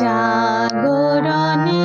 জাগরণে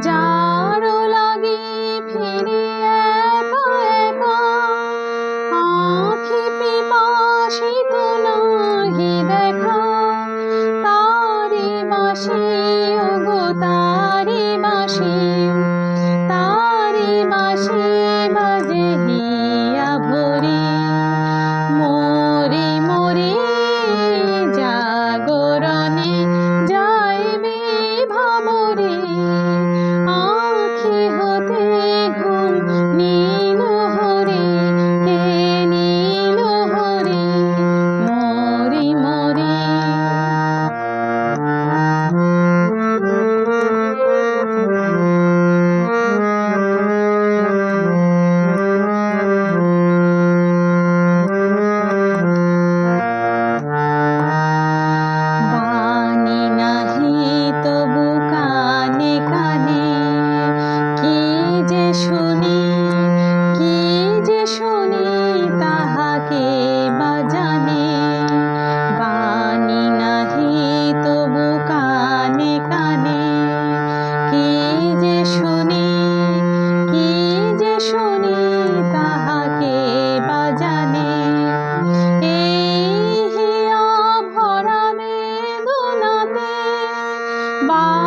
down.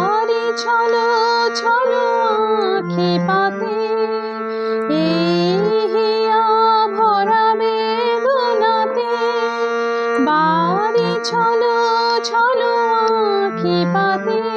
তারি ছলো ছলো আখি পাতে। হিয়া ভরা বেগুনাতে বাড়ি ছলো ছলো আখি পাতে।